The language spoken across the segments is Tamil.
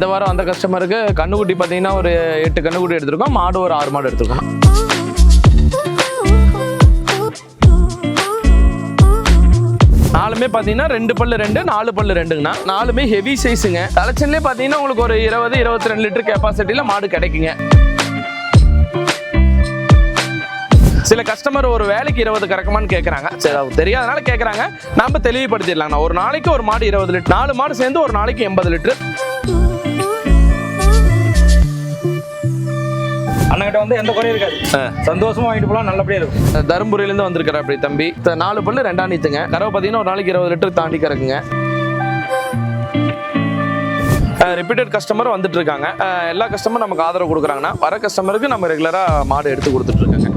இந்த வாரம் வந்த கஸ்டமருக்கு கண்ணுக்குட்டி பார்த்தீங்கன்னா ஒரு எட்டு கண்ணுக்குட்டி எடுத்திருக்கோம். மாடு ஒரு ஆறு மாடு எடுத்திருக்கோம். நாலுமே பார்த்தீங்கன்னா ரெண்டு பல்லு ரெண்டு நாலு பல்லு ரெண்டுங்கண்ணா. நாலுமே ஹெவி சைஸுங்க தலைச்சன்லேயே பார்த்தீங்கன்னா உங்களுக்கு ஒரு இருபது இருபத்தி ரெண்டு லிட்டர் கெப்பாசிட்டியில் மாடு கிடைக்குங்க. சில கஸ்டமர் ஒரு வேலைக்கு இருபது கறக்குமான்னு கேட்குறாங்க சரி அவங்க தெரியாதனால கேட்குறாங்க நம்ம தெளிவுபடுத்திடலாங்கண்ணா. ஒரு நாளைக்கு ஒரு மாடு இருபது லிட்டர் நாலு மாடு சேர்ந்து ஒரு நாளைக்கு எண்பது லிட்டர். அண்ணகிட்ட வந்து எந்த குறையும் இருக்காது. சந்தோஷமா வாங்கிட்டு போலாம் நல்லபடியா இருக்கும். தருமபுரியிலேருந்து வந்திருக்கிற அப்படி தம்பி. நாலு பல்லு ரெண்டாம் நீத்துங்க. கறவை பார்த்தீங்கன்னா ஒரு நாளைக்கு இருபது லிட்டர் தாண்டி கறக்குங்க. ரிப்பீட்டட் கஸ்டமர் வந்துட்டு இருக்காங்க. எல்லா கஸ்டமர் நமக்கு ஆதரவு கொடுக்குறாங்கன்னா வர கஸ்டமருக்கு நம்ம ரெகுலராக மாடு எடுத்து கொடுத்துட்டு இருக்காங்க.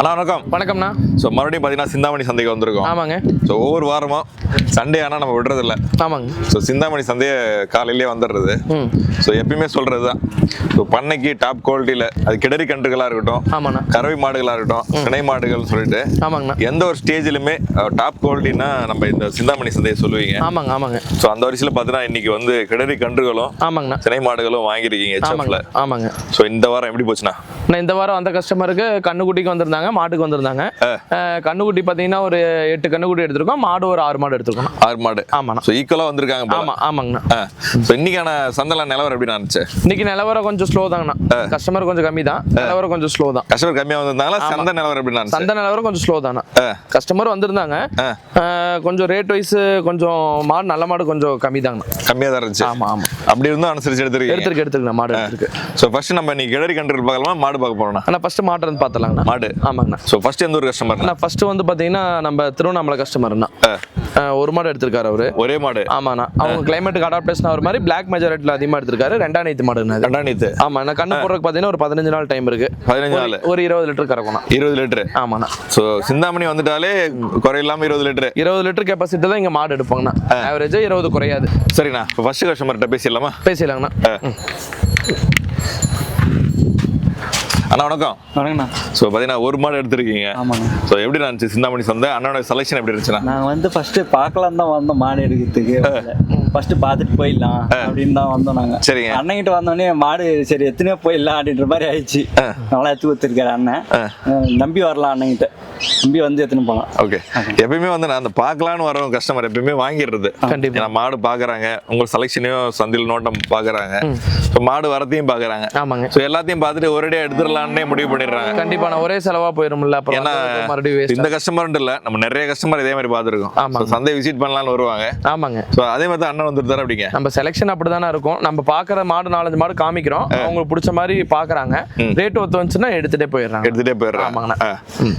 அண்ணா வணக்கம். வணக்கம்ண்ணா. ஸோ மறுபடியும் பார்த்தீங்கன்னா சிந்தாமணி சந்தைக்கு வந்திருக்கோம். ஆமாங்க. ஸோ ஒவ்வொரு வாரமும் சண்டே ஆனால் நம்ம விடுறதில்ல. ஆமாங்க. ஸோ சிந்தாமணி சந்தையை காலையிலேயே வந்துடுறது. ஸோ எப்பயுமே சொல்கிறது தான் ஸோ பண்ணைக்கு டாப் குவாலிட்டியில் அது கிடரி கன்றுகளாக இருக்கட்டும் ஆமாண்ணா. கறவை மாடுகளாக இருக்கட்டும் பிணை மாடுகள்னு சொல்லிட்டு ஆமாங்கண்ணா. எந்த ஒரு ஸ்டேஜிலுமே டாப் குவாலிட்டினா நம்ம இந்த சிந்தாமணி சந்தையை சொல்லுவீங்க. ஆமாங்க ஆமாங்க. ஸோ அந்த வரிசையில் பார்த்தீங்கன்னா இன்னைக்கு வந்து கிடரி கன்றுகளும் ஆமாங்கண்ணா. சினை மாடுகளும் வாங்கியிருக்கீங்க ஹெச்எஃப்ல ஆமாங்க ஸோ இந்த வாரம் எப்படி போச்சுண்ணா? இந்த வாரம் வந்த கஸ்டமருக்கு கண்ணுக்குட்டிக்கு வந்திருந்தாங்க மாட்டுக்கு வந்திருந்தாங்க. கண்ணுக்குட்டி பார்த்தீங்கன்னா ஒரு எட்டு கண்ணுக்குட்டி எடுத்திருக்கோம் மாடு ஒரு ஆறு மாடு எடுத்திருக்கோம். ஆறு மாடு. ஆமாண்ணா. ஸோ ஈக்குவலாக வந்திருக்காங்க போல. ஆமா ஆமாங்கண்ணா. ஸோ இன்னைக்கான சந்தைல நிலவரம் எப்படி இருந்துச்சு? இன்னைக்கு நிலவரம் கொஞ்சம் ஸ்லோ தாங்கண்ணா. கஸ்டமர் கொஞ்சம் கம்மி தான் நிலவரம் கொஞ்சம் ஸ்லோ தான். கஸ்டமர் கம்மியாக வந்திருந்தாங்களா சந்தை நிலவரம் எப்படி இருந்துச்சு சந்தை நிலவரம் கொஞ்சம் ஸ்லோ தானே கஸ்டமர் வந்திருந்தாங்க. கொஞ்சம் ரேட் வைஸ் கொஞ்சம் மாடு நல்ல மாடு கொஞ்சம் கம்மி தாங்கண்ணா கம்மியாக தான் இருந்துச்சு. ஆமா ஆமா. அப்படி இருந்தும் அனுசரிச்சு எடுத்துருக்கீங்க. எடுத்துருக்கு எடுத்துருக்கண்ணா மாடு எடுத்துருக்கு. ஸோ ஃபர்ஸ்ட் நம்ம இன்னைக்கு கிழரி கன்று பார்க்கலாமா? மாடு பார்க்க போறோம்னா அண்ணா ஃபர்ஸ்ட் மாட்டு வந்து பார்த்துலாங்கண்ணா மாடு. ஆமாங்கண்ணா. ஸோ ஃபர்ஸ்ட் எந்த ஒரு கஸ்டமர் அண்ணா ஃபர்ஸ்ட் வந்து பார்த்தீங்கன்னா நம்ம திருவண்ணாமலை கஸ்டமர்ண்ணா அஹ் ஒரு மாடு எடுத்திருக்காரு அவரு. ஒரே மாடு. ஆமாண்ணா. அவங்க கிளைமேட்டுக்கு அடாப்டேஷன் ஆகிற மாதிரி பிளாக் மெஜாரிட்டியில் அதிகமாக எடுத்திருக்காரு. ரெண்டாம் நேத்து மாடுண்ணா அது. ரெண்டாணித்து ஆமா நான் கண்ணு போடுறதுக்கு பார்த்தீங்கன்னா ஒரு பதினஞ்சு நாள் டைம் இருக்கு. பதினஞ்சு நாள். ஒரு- இருபது லிட்டர் கறக்கணும் இருபது லிட்டரு? ஆமாண்ணா. ஸோ சிந்தாமணி வந்துட்டாலே குறையில்லாம இருபது லிட்டரு. இருபது லிட்டர் கெப்பாசிட்டி தான் இங்கே மாடு எடுப்பாங்கண்ணா ஆவரேஜாக இருபது குறையாது. சரிண்ணா ஃபர்ஸ்ட் கஸ்டமர்கிட்ட பேசிடலாமா? பேசிடலாங்கண்ணா. அண்ணா வணக்கம். வணக்கண்ணா ஸோ பார்த்தீங்கன்னா ஒரு மாடு எடுத்திருக்கீங்க. ஆமாங்க. ஸோ எப்படி இருந்துச்சு சிந்தாமணி சந்தை? அண்ணனோட செலெக்ஷன் எப்படி இருந்துச்சுண்ணா? நாங்க வந்து ஃபர்ஸ்ட் பார்க்கலாம் தான் வந்தோம் மாடு எடுக்கிறதுக்கு. ஃபர்ஸ்ட் பார்த்துட்டு போயிடலாம் அப்படின்னு தான் வந்தோம் நாங்க. சரிங்க. அண்ணன்கிட்ட வந்தோடனே மாடு சரி எத்தனையோ போயிடலாம் அப்படின்ற மாதிரி ஆயிடுச்சு. நல்லா எடுத்து கொடுத்துருக்காரு அண்ணன். நம்பி வரலாம் அண்ணன்கிட்ட. நம்பி வந்து எத்தனை போகலாம் ஓகே எப்பயுமே வந்து நான் அந்த பார்க்கலான்னு வரவங்க கஸ்டமர் எப்பயுமே வாங்கிடுறது. கண்டிப்பா. ஏன்னா மாடு பார்க்கறாங்க. உங்க செலெக்ஷனையும் சந்தையில் நோட்டம் பார்க்கறாங்க. ஸோ மாடு வரத்தையும் பார்க்கறாங்க. ஆமாங்க. ஸோ எல்லாத்தையும் பார்த்துட்டு ஒரேடியாக எடுத்துடலான்னே முடிவு பண்ணிடுறாங்க. கண்டிப்பா நான் ஒரே செலவா போயிரும்ல அப்புறம் ஏன்னா மறுபடியும் வேஸ்ட் இந்த கஸ்டமர் இல்ல நம்ம நிறைய கஸ்டமர் இதே மாதிரி பார்த்துருக்கோம். So, சந்தை விசிட் பண்ணலாம்னு வருவாங்க. ஆமாங்க. ஸோ அதே மாதிரி தான் அண்ணன் வந்துருந்தாரு அப்படிங்க? நம்ம செலெக்ஷன் அப்படிதானே இருக்கும். நம்ம பார்க்குற மாடு நாலஞ்சு மாடு காமிக்கிறோம். அவங்களுக்கு பிடிச்ச மாதிரி பார்க்கறாங்க. ரேட் ஒத்து வந்துச்சுன்னா எடுத்துட்டே போயிடுறாங்க. எடுத்துட்டே போயிடுறாங்க. ஆமாங்கண்ணா.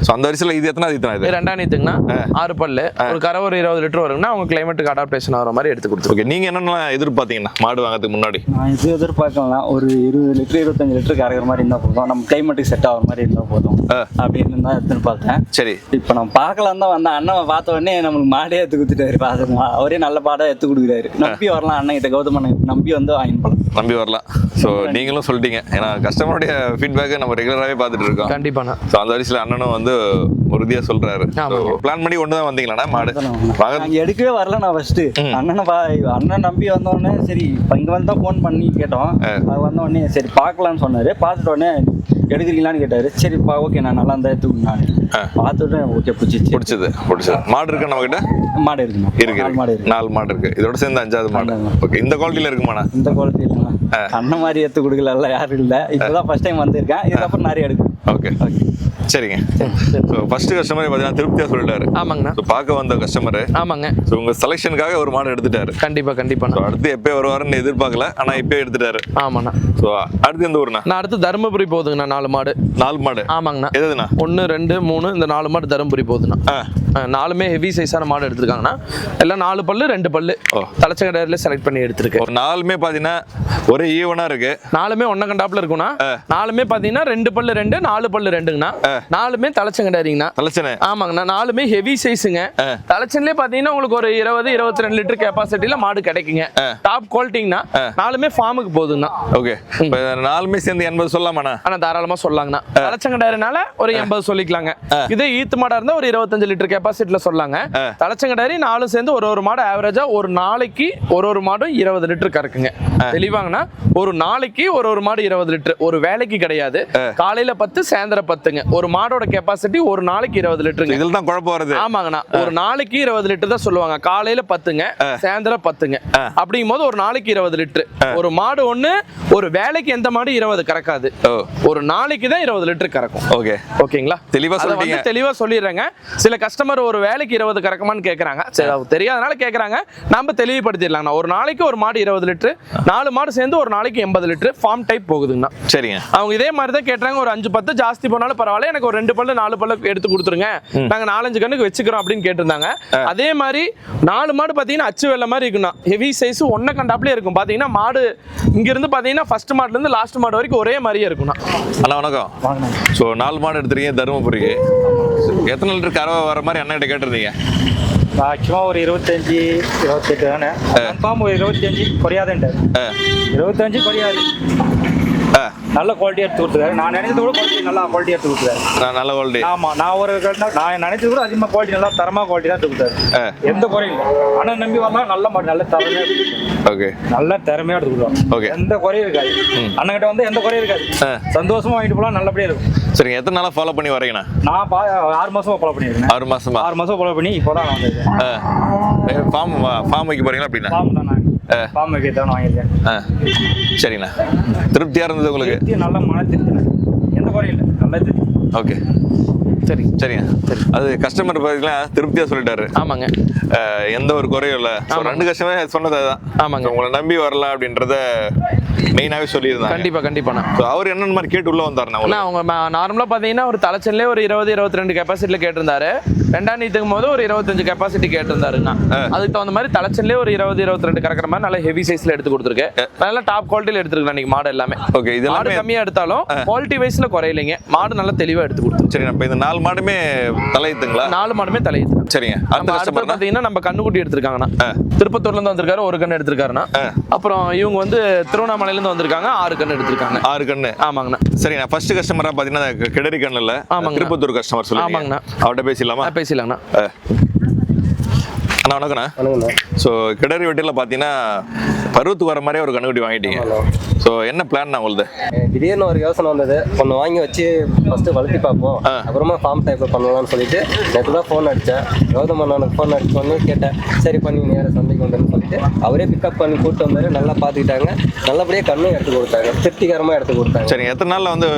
ஸோ அந்த வரிசையில் இது எத்தனை இது? இது ரெண்டாம் நீத்துங்கண்ணா ஆறு பல்லு. ஒரு கரை ஒரு இருபது லிட்டர் வருங்கன்னா அவங்க கிளைமேட்டுக்கு அடாப்டேஷன் ஆகிற மாதிரி எடுத்து கொடுத்துருக்கோம் ஓகே நீங்க என்னென்ன எதிர்பார்த்தீங்கன்னா மாடு வாங்குறதுக்கு முன்னாடி? நான் இது எதிர்பார்க்கலாம் ஒரு இருபது லிட்டர் இருபத்தஞ்சு லிட்டர் கறக்கிற மாதிரி இருந்தால் போதும். நம்ம கிளைமேட்டுக்கு செட் ஆகிற மாதிரி இருந்தால் போதும். அப்படின்னு தான் எடுத்துன்னு பார்த்தேன் சரி. இப்போ நம்ம பார்க்கலாம் தான் வந்தேன். அண்ணன் பார்த்த உடனே நம்மளுக்கு மாடே எடுத்து கொடுத்துட்டாரு. பார்த்துக்கலாம் அவரே நல்ல பாடம் எடுத்து கொடுக்குறாரு. நம்பி வரலாம் அண்ணன் கிட்ட கௌதம் அண்ணன் நம்பி வந்து வாங்கிட்டு போகலாம் நம்பி வரலாம். ஸோ நீங்களும் சொல்லிட்டீங்க. ஏன்னா கஸ்டமருடைய ஃபீட்பேக்கை நம்ம ரெகுலராகவே பார்த்துட்டு இருக்கோம். கண்டிப்பாண்ணா ஸோ அந்த வரிசையில் அண்ணனும் வந்து உறுதியாக சொல்றாரு. பிளான் பண்ணி ஒன்று தான் வந்தீங்களாண்ணா மாடு எடுக்கவே வரல நான் ஃபர்ஸ்ட் அண்ணனை அண்ணன் நம்பி வந்த உடனே சரி இங்க வந்து ஃபோன் பண்ணி கேட்டோம். அது வந்த உடனே சரி பார்க்கலாம்னு சொன்னாரு. பார்த்துட்ட உடனே எடுக்கிறீங்களான்னு கேட்டாரு. சரி பா ஓகே நான் நல்லா இருந்தா எடுத்துக்கணும் நான். பார்த்துட்டு ஓகே பிடிச்சிச்சு பிடிச்சது பிடிச்சது. மாடு இருக்கு நம்ம கிட்ட மாடு. இருக்குண்ணா இருக்கு. மாடு நாலு மாடு இருக்கு. இதோட சேர்ந்து அஞ்சாவது மாடு. ஓகே இந்த குவாலிட்டியில் இருக்குமாண்ணா? இந்த குவாலிட்டி இல்லைண்ணா அண்ணன் மாதிரி எடுத்து கொடுக்கல யாரும் இல்லை. இப்போதான் ஃபர்ஸ்ட் டைம் வந்திருக்கேன். இதுக்கப்புறம் நிறைய எடுக்கும் ஓகே சரிங்க. ஸோ ஃபர்ஸ்ட் கஸ்டமர் பார்த்தீங்கன்னா திருப்தியாக சொல்லிட்டாரு. ஆமாங்கண்ணா. ஸோ பார்க்க வந்த கஸ்டமர் ஆமாங்க. ஸோ உங்க செலெக்ஷனுக்காக ஒரு மாடு எடுத்துட்டாரு. கண்டிப்பா கண்டிப்பாண்ணா ஸோ அடுத்து எப்போ வருவாருன்னு எதிர்பார்க்கல ஆனால் இப்போ எடுத்துட்டாரு. ஆமாண்ணா. ஸோ அடுத்து எந்த ஊருண்ணா? நான் அடுத்து தருமபுரி போகுதுங்கண்ணா நாலு மாடு. நாலு மாடு. ஆமாங்கண்ணா. எதுண்ணா? ஒன்று ரெண்டு மூணு இந்த நாலு மாடு தருமபுரி போகுதுண்ணா. நாலுமே ஹெவி சைஸான மாடு எடுத்திருக்காங்கண்ணா. எல்லாம் நாலு பல்லு ரெண்டு பல்லு. தலைச்ச கடையில செலக்ட் பண்ணி எடுத்திருக்கு. ஒரு நாலுமே பார்த்தீங்கன்னா ஒரே ஈவனாக இருக்கு. நாலுமே ஒன்ன கண்டாப்புல இருக்கும்னா நாலுமே பார்த்தீங்கன்னா ரெண்டு பல்லு ரெண்டு நாலு பல்லு ரெண்டுங்கண்ணா. நாலுமே தலைச்சங்கடாரிங்கண்ணா தலைச்சனே? ஆமாங்கண்ணா நாலுமே ஹெவி சைஸுங்க தலைச்சன்லேயே பார்த்தீங்கன்னா உங்களுக்கு ஒரு இருபது இருபத்தி ரெண்டு லிட்டர் கெப்பாசிட்டியில் மாடு கிடைக்குங்க. டாப் குவாலிட்டிங்கண்ணா நாலுமே ஃபார்முக்கு போகுதுங்கண்ணா ஓகே நாலுமே சேர்ந்து எண்பது சொல்லலாமாண்ணா? ஆனா தாராளமா சொல்லலாங்கண்ணா. தலைச்சங்கடாரினால ஒரு எண்பது சொல்லிக்கலாங்க. இதே ஈத்து மாடா இருந்தா ஒரு இருபத்தஞ்சு லிட்டர் கெப்பாசிட்டில சொல்லாங்க தலைச்சங்கடாரி நாலும் சேர்ந்து ஒரு ஒரு மாடு ஆவரேஜா ஒரு நாளைக்கு ஒரு ஒரு மாடும் இருபது லிட்டர் கறக்குங்க. தெளிவாங்கண்ணா ஒரு நாளைக்கு ஒரு ஒரு மாடு இருபது லிட்டர். ஒரு வேலைக்கு கிடையாது. காலையில பத்து சாயந்தரம் பத்துங்க. ஒரு மாடோட கெப்பாசிட்டி ஒரு நாளைக்கு இருபது லிட்டருங்க. இதில் தான் குழப்பம் வருது. ஆமாங்கண்ணா. ஒரு நாளைக்கு இருபது லிட்டர் தான் சொல்லுவாங்க. காலையில பத்துங்க சாயந்தரம் பத்துங்க. அப்படிங்கும் போது ஒரு நாளைக்கு இருபது லிட்டர். ஒரு மாடு ஒண்ணு ஒரு வேலைக்கு எந்த மாடு இருபது கறக்காது. ஒரு நாளைக்கு தான் இருபது லிட்டர் கறக்கும். ஓகே. ஓகேங்களா? தெளிவா சொல்லிட்டீங்க. தெளிவா சொல்லிடுறேங்க. சில கஸ்டமர் ஒரு வேலைக்கு இருபது கறக்குமான்னு அது தெரியாதனால கேக்குறாங்க. நம்ம தெளிவுபடுத்திடலாங்கண்ணா. ஒரு நாளைக்கு ஒரு மாடு இருபது லிட்டர். நாலு மாடு சேர்ந்து ஒரு நாளைக்கு எண்பது லிட்டர் ஃபார்ம் டைப் போகுதுங்கண்ணா. சரிங்க. அவங்க இதே மாதிரி தான் கேட்டாங்க ஒரு அஞ்சு பத்து ஜாஸ்தி போனாலும் பரவாயில்ல எனக்கு ஒரு ரெண்டு பல்லு நாலு பல்லு எடுத்து கொடுத்துருங்க. நாங்க நாலஞ்சு கண்ணுக்கு வச்சுக்கிறோம் அப்படின்னு கேட்டிருந்தாங்க. அதே மாதிரி நாலு மாடு பாத்தீங்கன்னா அச்சு வெள்ள மாதிரி இருக்குண்ணா. ஹெவி சைஸ் ஒன்ன கண்டாப்லயே இருக்கும். பாத்தீங்கன்னா மாடு இங்க இருந்து பாத்தீங்கன்னா ஃபர்ஸ்ட் மாடுல இருந்து லாஸ்ட் மாடு வரைக்கும் ஒரே மாதிரியே இருக்குண்ணா. அண்ணா வணக்கம். ஸோ நாலு மாடு எடுத்துருக்கீங்க தருமபுரிக்கு. எத்தனை லிட்டர் கறவை வர மாதிரி அண்ணன் கிட்ட கேட்டிருந்தீங்க? ஆக்சுவலாக ஒரு இருபத்தஞ்சி இருபத்தெட்டு தானே? கன்ஃபார்ம் ஒரு இருபத்தஞ்சி குறையாதுன்ட்டார் ஆ. இருபத்தஞ்சு குறையாது. நல்ல குவாலிட்டி எடுத்து கொடுத்துருக்காரு. நான் நினைச்சத விட குவாலிட்டி நல்லா குவாலிட்டி எடுத்து கொடுத்துருக்காரு. நான் நல்ல குவாலிட்டி ஆமா நான் ஒரு நான் நினைச்சது கூட அதிகமாக குவாலிட்டி நல்லா தரமா குவாலிட்டி தான் எடுத்து கொடுத்தாரு. எந்த குறையும் அண்ணன் நம்பி வரலாம் நல்ல மாடு நல்ல கொடுத்தாரு. ஓகே. நல்ல திறமையா எடுத்து கொடுக்கலாம் Okay. எந்த குறையும் இருக்காது. அண்ணன் கிட்ட வந்து எந்த குறையும் இருக்காது. சந்தோஷமா வாங்கிட்டு போலாம் நல்லபடியா இருக்கும். சரிங்க எத்தனை நாளாக ஃபாலோ பண்ணி வரீங்கண்ணா நான் பா ஆறு மாசமா ஃபாலோ பண்ணியிருக்கேன் ஆறு மாசமா? ஆறு மாசம் ஃபாலோ பண்ணி இப்போதான் நான் வந்திருக்கேன். ஃபார்ம் ஃபார்ம் வைக்க போறீங்களா அப்படின்னா? ஃபார்ம் தான் ஃபார்ம் வைக்க தான் வாங்கியிருக்கேன். ஆ. சரிண்ணா. திருப்தியாக இருந்தது உங்களுக்கு? நல்ல மன திருப்தி. எந்த குறையும் இல்லை. நல்ல திருப்தி. ஓகே. சரி. சரிங்க. அது கஸ்டமர் பார்த்தீங்கன்னா திருப்தியாக சொல்லிட்டாரு. ஆமாங்க. எந்த ஒரு குறையும் இல்லை. ரெண்டு கஸ்டமர் சொன்னது அதுதான். ஆமாங்க. உங்களை நம்பி வரலாம் அப்படின்றத மெயினாகவே சொல்லியிருந்தாங்க. கண்டிப்பா கண்டிப்பாண்ணா அவர் என்னென்ன மாதிரி கேட்டு உள்ள வந்தாருண்ணா அண்ணா அவங்க நார்மலாக பார்த்தீங்கன்னா ஒரு தலைச்சன்லேயே ஒரு இருபது இருபத்தி ரெண்டு கெப்பாசிட்டியில் கேட்டிருந்தாரு. ரெண்டாம் நீத்துக்கும் போது ஒரு இருபத்தஞ்சு கெப்பாசிட்டி கேட்டிருந்தாருண்ணா. அதுக்கு தகுந்த மாதிரி தலைச்சன்லேயே ஒரு இருபது இருபத்தி ரெண்டு கறக்கிற மாதிரி நல்ல ஹெவி சைஸ்ல எடுத்து கொடுத்துருக்கு. நல்ல டாப் குவாலிட்டியில் எடுத்துருக்கேன் அன்னைக்கு மாடு எல்லாமே. ஓகே இது மாடு எல்லாமே கம்மியா எடுத்தாலும் குவாலிட்டி வைஸ்ல குறையலைங்க. மாடு நல்லா தெளிவா எடுத்து கொடுத்துருக்கு. சரி நம்ம இந்த நாலு மாடுமே தலையுத்துங்களா? நாலு மாடுமே தலையுது சரிங்க. அடுத்த கஸ்டமர்னா பாத்தீங்கன்னா நம்ம கண்ணுக்குட்டி எடுத்திருக்காங்கண்ணா. திருப்பத்தூர்ல இருந்து வந்திருக்காரு ஒரு கண்ணு எடுத்திருக்காருண்ணா. அப்புறம் இவங்க வந்து திருவண்ணாமலையில இருந்து வந்திருக்காங்க ஆறு கண்ணு எடுத்திருக்காங்க. ஆறு கண்ணு. ஆமாங்கண்ணா. சரிண்ணா ஃபர்ஸ்ட் கஸ்டமரா பார்த்தீங்கன்னா கிடரி கண்ணில் ஆமாங்கண்ணா. திருப்பத்தூர் கஸ்டமர் சொல்லுங்க ஆமாங்கண்ணா. அவர்கிட்ட பேசிடலாமா? ஆ, பேசிடலாங்கண்ணா. அண்ணா வணக்கண்ணா ஸோ கிடரி வெட்டியில் பார்த்தீங்கன்னா பருவத்துக்கு வர மாதிரியே ஒரு கண்ணுக்குட்டி வாங்கிட்டீங்க. ஸோ என்ன பிளான் உங்களுது? திடீர்னு ஒரு யோசனை வந்தது. ஒன்று வாங்கி வச்சு ஃபர்ஸ்ட் வளர்த்தி பார்ப்போம். அப்புறமா ஃபார்ம் டைப்ல பண்ணலாம்னு சொல்லிட்டு நேற்று தான் ஃபோன் அடித்தேன் கௌதம் அண்ணனுக்கு ஃபோன் அடிச்சு பண்ணி கேட்டேன். சரி பண்ணி நேரம் சந்தைக்கு வந்தேன்னு சொல்லிட்டு அவரே பிக்கப் பண்ணி கூப்பிட்டு வந்தாரு. நல்லா பார்த்துக்கிட்டாங்க. நல்லபடியாக கண்ணும் எடுத்து கொடுத்தாங்க திருப்திகரமாக எடுத்து கொடுத்தாங்க. சரிங்க எத்தனை நாளில் வந்து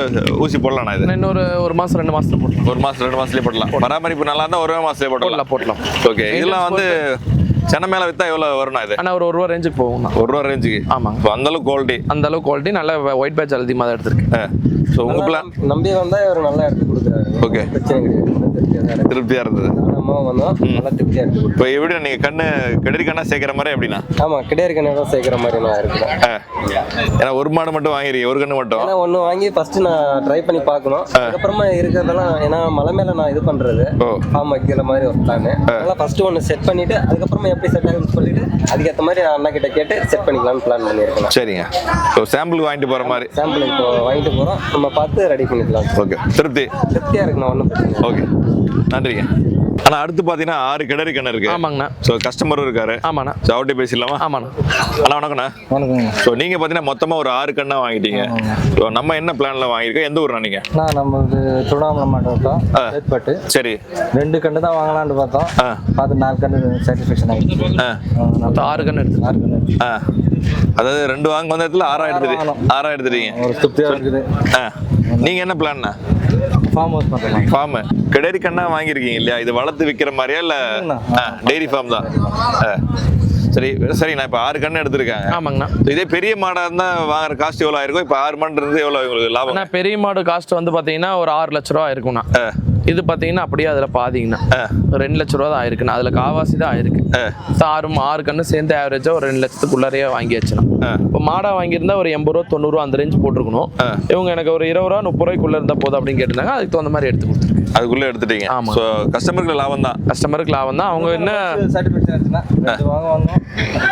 ஊசி போடலாண்ணா இது? இன்னொரு ஒரு மாசம் ரெண்டு மாசத்துல போட்டலாம் ஒரு மாசம் ரெண்டு மாசத்துலயே போடலாம். பராமரிப்பு நல்லா இருந்தா ஒரு மாசத்துலயே போடலாம். போடலாம் போடலாம். ஓகே இதெல்லாம் வந்து சென்னை மேல வித்தா எவ்வளவு வரும்ண்ணா இது? ஆனா ஒரு ஒரு ரூபா ரேஞ்சுக்கு போகும்ண்ணா ஒரு ரூபா ரேஞ்சுக்கு ஆமாங்க. இப்போ அந்த அளவுக்கு குவாலிட்டி அந்த அளவுக்கு குவாலிட்டி நல்ல ஒயிட் பேட்ச் அதிகமாக தான் எடுத்திருக்கு. ஸோ உங்க பிளான் நம்பி வந்தால் இவர் நல்லா எடுத்து கொடுக்குறாரு. இருக்கு திருப்தியா இருந்தது. நம்ம வந்தோம் நல்லா திருப்தியாக கொடுத்தோம் இப்போ எப்படி நீங்க கண்ணு கெடரி கண்ணா சேர்க்கிற மாதிரி எப்படின்னா ஆமாம் கிடையாது கண்ணு சேர்க்குற மாதிரி நான் இருக்கிறேன். ஏன்னா ஒரு மாடு மட்டும் வாங்கிருக்கீங்க ஒரு கண்ணு மட்டும்? ஏன்னா ஒன்று வாங்கி ஃபர்ஸ்ட் நான் ட்ரை பண்ணி பார்க்கணும். அதுக்கப்புறமா இருக்கிறதெல்லாம் ஏன்னா மலை மேலே நான் இது பண்ணுறது. ஃபார்ம் வைக்கிற மாதிரி ஒரு பிளான் அதெல்லாம் ஃபர்ஸ்ட் ஒன்று செட் பண்ணிட்டு அதுக்கப்புறமா எப்படி செட் ஆகுதுன்னு சொல்லிட்டு அதுக்கேற்ற மாதிரி நான் அண்ணா கிட்ட கேட்டு செட் பண்ணிக்கலாம்னு பிளான் பண்ணியிருக்கேன். சரிங்க. ஸோ சாம்பிள் வாங்கிட்டு போற மாதிரி? சாம்பிள் இப்போ வாங்கிட்டு போகிறோம் நம்ம பார்த்து ரெடி பண்ணிக்கலாம். ஓகே திருப்தி? திருப்தியாக இருக்குண்ணா ஒன்றும் பிரச்சனை இல்லை. ஓகே நன்றிங்க. ஆனா அடுத்து பாத்தீங்கன்னா ஆறு கிணறு கண்ணு இருக்கு. ஆமாங்கண்ணா. ஸோ கஸ்டமரும் இருக்காரு. ஆமாண்ணா. ஸோ அவர்கிட்ட பேசிடலாமா? ஆமாண்ணா. அண்ணா வணக்கண்ணா வணக்கங்க ஸோ நீங்க பாத்தீங்கன்னா மொத்தமா ஒரு ஆறு கண்ணா வாங்கிட்டீங்க. ஸோ நம்ம என்ன பிளான்ல வாங்கியிருக்கோம்? எந்த ஊர்னா நீங்க? நான் நம்மளுக்கு திருவண்ணாமலை மாவட்டம் சேத்பட்டு. சரி. ரெண்டு கண்டு தான் வாங்கலாம்னு பார்த்தோம். ஆ. பார்த்து நாலு கண்டு சாட்டிஸ்ஃபேக்ஷன் ஆகிடுச்சு மொத்தம் ஆறு கண்ணு எடுத்து ஆறு கண்டு ஆ. அதாவது ரெண்டு வாங்க வந்த இடத்துல ஆறா எடுத்துட்டு ஆறா எடுத்துட்டீங்க. ஒரு திருப்தியாக இருக்குது. ஆ. நீங்க என்ன பிளான்னா ஃபார்ம் ஹவுஸ் பண்ணுறேன் ஃபார்ம் கிடரி கண்ணா வாங்கியிருக்கீங்க இல்லையா? இது வளர்த்து விற்கிற மாதிரியா இல்ல? டெய்ரி ஃபார்ம் தான். ஆ. சரி சரி நான் இப்போ ஆறு கண்ணு எடுத்திருக்காங்க. ஆமாங்கண்ணா. இதே பெரிய மாடா இருந்தா வாங்குற காஸ்ட் எவ்வளவு ஆயிருக்கும்? இப்போ ஆறு மணி இருந்து எவ்வளவு உங்களுக்கு லாபம்? பெரிய மாடு காஸ்ட் வந்து பாத்தீங்கன்னா ஒரு ஆறு லட்ச ரூபா இருக்கும்ண்ணா இது பார்த்தீங்கன்னா அப்படியே அதில் பாதிங்கண்ணா ஒரு ரெண்டு லட்ச ரூபா தான் ஆயிருக்குண்ணா அதில் காவாசி தான் ஆயிருக்கு. ஆறு ஆறு கண்ணு சேர்ந்து ஆவரேஜாக ஒரு ரெண்டு லட்சத்துக்குள்ளாரையே வாங்கியாச்சுண்ணா இப்போ மாடா வாங்கியிருந்தா ஒரு எண்பது ரூபா தொண்ணூறுவா அந்த ரேஞ்ச் போட்டிருக்கணும். இவங்க எனக்கு ஒரு இருபது ரூபா முப்பது ரூபாய்க்குள்ள இருந்தால் போதும் அப்படின்னு கேட்டிருந்தாங்க. அதுக்கு தகுந்த மாதிரி எடுத்து கொடுத்துருக்கேன் அதுக்குள்ள எடுத்துட்டீங்க. ஆமா. ஸோ கஸ்டமருக்கு லாபம் தான். கஸ்டமருக்கு லாபம் தான். அவங்க என்ன சாட்டிஸ்ஃபேக்ஷன் ஆச்சுன்னா ரெண்டு வாங்க வாங்க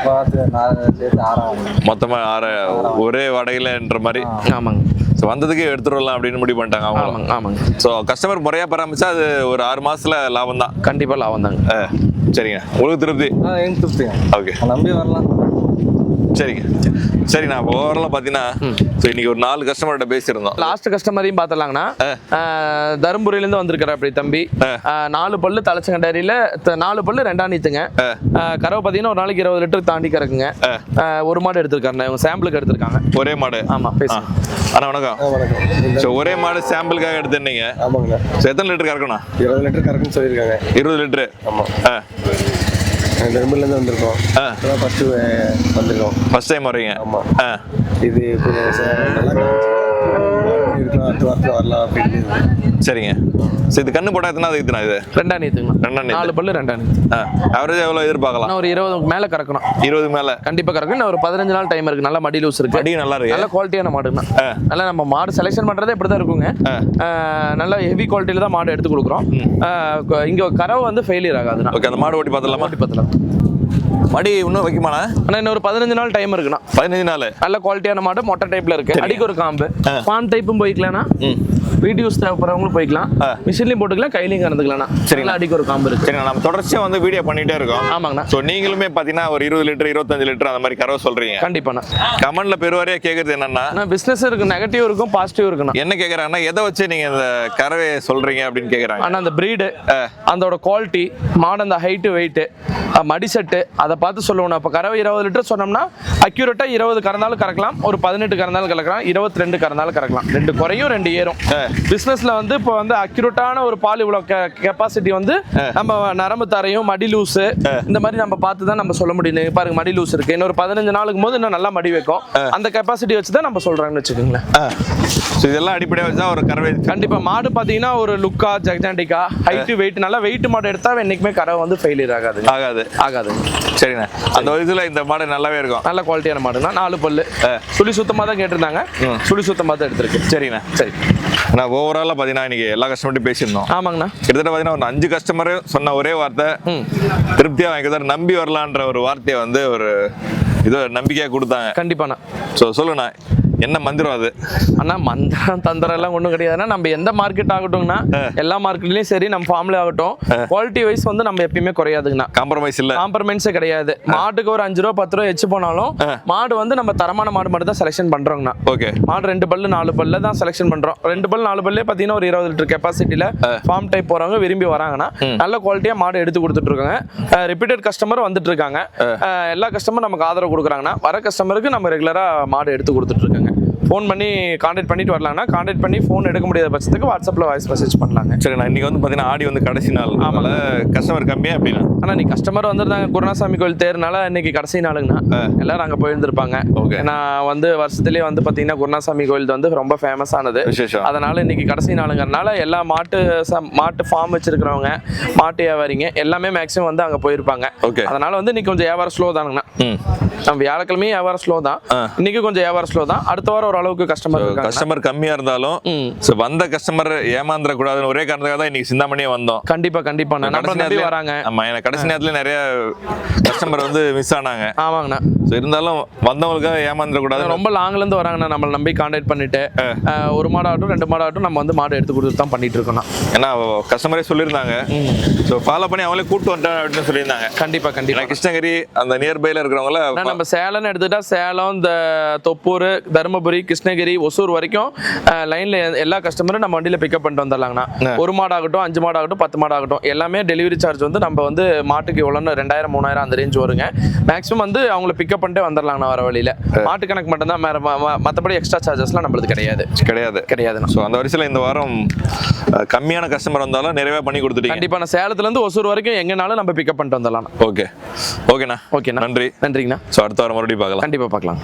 பார்த்து நான் சேர்த்து ஆறாம் வாங்கணும் மொத்தமா ஆற ஒரே வாடகையிலன்ற மாதிரி. ஆமாங்க. ஸோ வந்ததுக்கு எடுத்துடலாம் அப்படின்னு முடிவு பண்ணிட்டாங்க ஆமாங்க ஆமாங்க. ஸோ கஸ்டமர் முறையா பராமரிச்சா அது ஒரு ஆறு மாசத்துல லாபம் தான் கண்டிப்பாக லாபம் தாங்க சரிங்க. உங்களுக்கு திருப்தி? ஆ எனக்கு திருப்திங்க. ஓகே நம்பி வரலாம். சரிங்க. சரி நான் ஓவராலாக பார்த்தீங்கன்னா ஸோ இன்னைக்கு ஒரு நாலு கஸ்டமர்கிட்ட பேசியிருந்தோம். லாஸ்ட் கஸ்டமரையும் பார்த்துலாங்கண்ணா தருமபுரியிலேருந்து வந்திருக்கிற அப்படி தம்பி. நாலு பல்லு தலைச்சங்கண்டாரியில் நாலு பல்லு ரெண்டாம் நீத்துங்க. கறவை பார்த்தீங்கன்னா ஒரு நாளைக்கு இருபது லிட்டர் தாண்டி கறக்குங்க. ஒரு மாடு எடுத்திருக்காருண்ணா இவங்க சாம்பிளுக்கு எடுத்திருக்காங்க. ஒரே மாடு. ஆமாம் பேசு ஆ. அண்ணா வணக்கம். ஸோ ஒரே மாடு சாம்பிளுக்காக எடுத்துருந்தீங்க. ஆமாங்கண்ணா. ஸோ எத்தனை லிட்டர் கறக்கணும்? இருபது லிட்டர் கறக்குன்னு சொல்லியிருக்காங்க. இருபது லிட்டரு. ஆமாம் ஆ. பெரும்புலேருந்து வந்திருக்கோம் ஃபஸ்ட்டு வந்திருக்கோம். ஃபர்ஸ்ட் டைம் வர்றீங்க. ஆமா. ஆ. இது நல்லா காமிச்சு இருக்கலாம் அடுத்த வாரத்தில் வரலாம் அப்படின்னு சரிங்க. ஸோ இது கண்ணு போட்டா எத்தனை அதுக்கு இது? ரெண்டாம் நீத்துங்கண்ணா ரெண்டாம் நீத்து. நாலு பல்லு ரெண்டாம் நீத்து. ஆவரேஜ் எவ்வளோ எதிர்பார்க்கலாம்? ஒரு இருபதுக்கு மேலே கறக்கணும். இருபது மேலே? கண்டிப்பாக கறக்கணும். இன்னும் ஒரு பதினஞ்சு நாள் டைம் இருக்கு. நல்ல மடி லூஸ் இருக்கு. அடி நல்லா இருக்கு. நல்ல குவாலிட்டியான மாடுங்கண்ணா நல்லா நம்ம மாடு செலெக்ஷன் பண்றதே இப்படி தான் இருக்குங்க நல்ல ஹெவி குவாலிட்டியில தான் மாடு எடுத்து கொடுக்குறோம். இங்க கறவை வந்து ஃபெயிலியர் ஆகாதுண்ணா. ஓகே அந்த மாடு ஓட்டி பார்த்துடலாமா? மாட்டி பத்தலாம் மடி இன்னும் வைக்குமாண்ணா? ஆனா இன்னும் ஒரு பதினஞ்சு நாள் டைம் இருக்குண்ணா. பதினஞ்சு நாள். நல்ல குவாலிட்டியான மாடு மொட்டை டைப்ல இருக்கு. அடிக்கு ஒரு காம்பு. பான் டைப்பும் போய்க்கலாம்னா வீடியோஸ் தேவைப்படுறவங்களும் போய்க்கலாம். மிஷின்லயும் போட்டுக்கலாம் கையிலையும் கறந்துக்கலாம்ண்ணா சரிங்களா அடிக்கு ஒரு காம்பு இருக்கு. சரிங்க நம்ம தொடர்ச்சியாக வந்து வீடியோ பண்ணிட்டே இருக்கோம். ஆமாங்கண்ணா. ஸோ நீங்களுமே பார்த்தீங்கன்னா ஒரு இருபது லிட்டர் இருபத்தஞ்சு லிட்டர் அந்த மாதிரி கறவை சொல்றீங்க. கண்டிப்பாண்ணா. கமெண்ட்ல பெருவாரியா கேட்கறது என்னன்னா பிசினஸ் இருக்கு நெகட்டிவ் இருக்கும் பாசிட்டிவ் இருக்குண்ணா. என்ன கேட்குறாங்கன்னா எதை வச்சு நீங்க இந்த கறவையை சொல்றீங்க அப்படின்னு கேட்குறாங்க ஆனா அந்த பிரீடு அதோட குவாலிட்டி மாடு அந்த ஹைட்டு வெயிட்டு மடி செட்டு அதை பார்த்து சொல்லுவோம் இப்போ கறவை இருபது லிட்டர் சொன்னோம்னா அக்யூரேட்டா இருபது கறந்தாலும் கறக்கலாம் ஒரு பதினெட்டு கறந்தாலும் கறக்கலாம் இருபத்தி ரெண்டு கறந்தாலும் கறக்கலாம். ரெண்டு குறையும் ரெண்டு ஏறும். பிசினஸ்ல வந்து இப்போ வந்து அக்யூரேட்டான ஒரு பால் இவ்வளோ கெப்பாசிட்டி வந்து நம்ம நரம்பு தரையும் மடி லூஸு இந்த மாதிரி நம்ம பார்த்து தான் நம்ம சொல்ல முடியும். பாருங்க மடி லூஸ் இருக்கு. இன்னொரு பதினஞ்சு நாளுக்கு போது இன்னும் நல்லா மடி வைக்கும். அந்த கெப்பாசிட்டி வச்சு தான் நம்ம சொல்றாங்கன்னு வச்சுக்கோங்களேன். இதெல்லாம் அடிப்படையாக வச்சா ஒரு கறவை கண்டிப்பா மாடு பாத்தீங்கன்னா ஒரு லுக்கா ஜெகஜாண்டிக்கா ஹைட் வெயிட் நல்லா வெயிட் மாடு எடுத்தா என்னைக்குமே கறவை வந்து ஃபெயிலியர் ஆகாது. ஆகாது. ஆகாது சரிண்ணே. அந்த இதுல இந்த மாடு நல்லாவே இருக்கும். நல்ல குவாலிட்டியான மாடுனா நாலு பல்லு. சுழி சுத்தமா தான் கேட்டிருந்தாங்க. சுழி சுத்தமா தான் எடுத்திருக்கு. சரிண்ணே. சரி. நான் ஓவராலாக பார்த்தீங்கன்னா இன்னைக்கு எல்லா கஸ்டமர்ட்டும் பேசியிருந்தோம். ஆமாங்கண்ணா. கிட்டத்தட்ட பார்த்தீங்கன்னா ஒரு அஞ்சு கஸ்டமர் சொன்ன ஒரே வார்த்தை. திருப்தியாக வாங்கி நம்பி வரலான்ற ஒரு வார்த்தையை வந்து ஒரு இது நம்பிக்கையாக கொடுத்தாங்க. கண்டிப்பாண்ணா. ஸோ சொல்லுண்ணா. என்ன மந்திரம் அது? அண்ணா மந்திரம் தந்திரம் எல்லாம் ஒன்றும் கிடையாதுன்னா நம்ம எந்த மார்க்கெட் ஆகட்டும்னா எல்லா மார்க்கெட்லயும் சரி நம்ம ஃபார்ம்ல ஆகட்டும். குவாலிட்டி வைஸ் வந்து நம்ம எப்பயுமே குறையாதுங்கண்ணா. காம்ப்ரமைஸ் இல்லை. காம்ப்ரமைன்ஸே கிடையாது. மாட்டுக்கு ஒரு அஞ்சு ரூபா பத்து ரூபா எச்சு போனாலும் மாடு வந்து நம்ம தரமான மாடு மட்டும் தான் செலெக்ஷன் பண்றோங்கண்ணா. ஓகே. மாடு ரெண்டு பல்லு நாலு பல்ல தான் செலெக்ஷன் பண்றோம். ரெண்டு பல்லு நாலு பல்லே பார்த்தீங்கன்னா ஒரு இருபது லிட்டர் கெப்பாசிட்டியில ஃபார்ம் டைப் போறவங்க விரும்பி வராங்கன்னா நல்ல குவாலிட்டியா மாடு எடுத்து கொடுத்துட்டு இருக்காங்க ரிப்பீட்டட் கஸ்டமர் வந்துட்டு இருக்காங்க எல்லா கஸ்டமர் நமக்கு ஆதரவு கொடுக்குறாங்கன்னா வர கஸ்டமருக்கு நம்ம ரெகுலரா மாடு எடுத்து கொடுத்துட்டு இருக்காங்க ஃபோன் பண்ணி கான்டாக்ட் பண்ணிட்டு வரலாம்னா கான்டாக்ட் பண்ணி ஃபோன் எடுக்க முடியாத பட்சத்துக்கு வாட்ஸ்அப்ல வாய்ஸ் மெசேஜ் பண்ணலாங்க. சரிண்ணா இன்னைக்கு வந்து பார்த்தீங்கன்னா ஆடி வந்து கடைசி நாள். ஆமால கஸ்டமர் கம்மியா அப்படின்னா? ஆனா நீ கஸ்டமர் வந்திருந்தாங்க குருணாசாமி கோயில் தேர்னால இன்னைக்கு கடைசி நாளுங்கண்ணா. எல்லாரும் அங்க போயிருந்திருப்பாங்க. Okay. ஏன்னா வந்து வருஷத்துலயே வந்து பாத்தீங்கன்னா குருணாசாமி கோயில் வந்து ரொம்ப ஃபேமஸ் ஆனது. அதனால இன்னைக்கு கடைசி நாளுங்கிறனால எல்லா மாட்டு மாட்டு ஃபார்ம் வச்சிருக்கிறவங்க மாட்டு வியாபாரிங்க எல்லாமே மேக்ஸிமம் வந்து அங்க போயிருப்பாங்க. Okay. அதனால வந்து இன்னைக்கு கொஞ்சம் வியாபாரம் ஸ்லோ தானுங்கண்ணா. நம்ம வியாழக்கிழமையும் வியாபாரம் ஸ்லோ தான். இன்னைக்கு கொஞ்சம் வியாபாரம் ஸ்லோ தான். அடுத்த வாரம் ஓரளவுக்கு கஸ்டமர் கஸ்டமர் கம்மியா இருந்தாலும் வந்த கஸ்டமர் ஏமாந்துட கூடாதுன்னு ஒரே காரணத்துக்காக தான் இன்னைக்கு சிந்தாமணியே வந்தோம். கண்டிப்பா கண்டிப்பா. கடைசி வராங்க. ஆமா எனக்கு கடைசி நேரத்துல நிறைய கஸ்டமர் வந்து மிஸ் ஆனாங்க. ஆமாங்கண்ணா. இருந்தாலும் வந்தவங்களுக்காக ஏமாந்துடக்கூடாது ரொம்ப லாங்ல இருந்து வராங்கண்ணா நம்மளை நம்பி கான்டாக்ட் பண்ணிட்டு. ஒரு மாடாகட்டும் ரெண்டு மாடாகட்டும் நம்ம வந்து மாடு எடுத்து கொடுத்து தான் பண்ணிட்டு இருக்கோம்ண்ணா. ஏன்னா கஸ்டமரே சொல்லியிருந்தாங்க. ஸோ ஃபாலோ பண்ணி அவங்களே கூப்பிட்டு வந்துட்டேன் அப்படின்னு சொல்லியிருந்தாங்க. கண்டிப்பா கண்டிப்பா. கிருஷ்ணகிரி அந்த நியர்பைல இருக்கிறவங்கள நம்ம சேலம்னு எடுத்துட்டா சேலம் இந்த தொப்பூர் தருமபுரி கிருஷ்ணகிரி ஒசூர் வரைக்கும் லைன்ல எல்லா கஸ்டமரும் நம்ம வண்டியில பிக்கப் பண்ணிட்டு வந்துடலாங்கண்ணா. ஒரு மாடாகட்டும் அஞ்சு மாடாகட்டும் பத்து மாடாகட்டும் எல்லாமே டெலிவரி சார்ஜ் வந்து நம்ம வந்து மாட்டுக்கு எவ்வளோன்னு ரெண்டாயிரம் மூணாயிரம் அந்த ரேஞ்ச் வருங்க. மேக்ஸிமம் வந்து அவங்கள பிக்கப் பண்ணிட்டு வந்துடலாங்கண்ணா வர வழியில. மாட்டு கணக்கு மட்டும்தான் வேற ம- ம- மத்தபடி எக்ஸ்ட்ரா சார்ஜஸ்லாம் நம்மளுக்கு கிடையாது. கிடையாது. கிடையாதுண்ணா. ஸோ அந்த வரிசையில் இந்த வாரம் கம்மியான கஸ்டமர் வந்தாலும் நிறைவே பண்ணி கொடுத்துட்டீங்க. கண்டிப்பா நான் சேலத்துல இருந்து ஒசூர் வரைக்கும் எங்கனாலும் நம்ம பிக்கப் பண்ணிட்டு வந்துடலாம் ஓகே ஓகேண்ணா ஓகேண்ணா நன்றி. நன்றிங்கண்ணா. ஸோ அடுத்த வாரம் மறுபடியும் பார்க்கலாம். கண்டிப்பா பார்க்கலாம்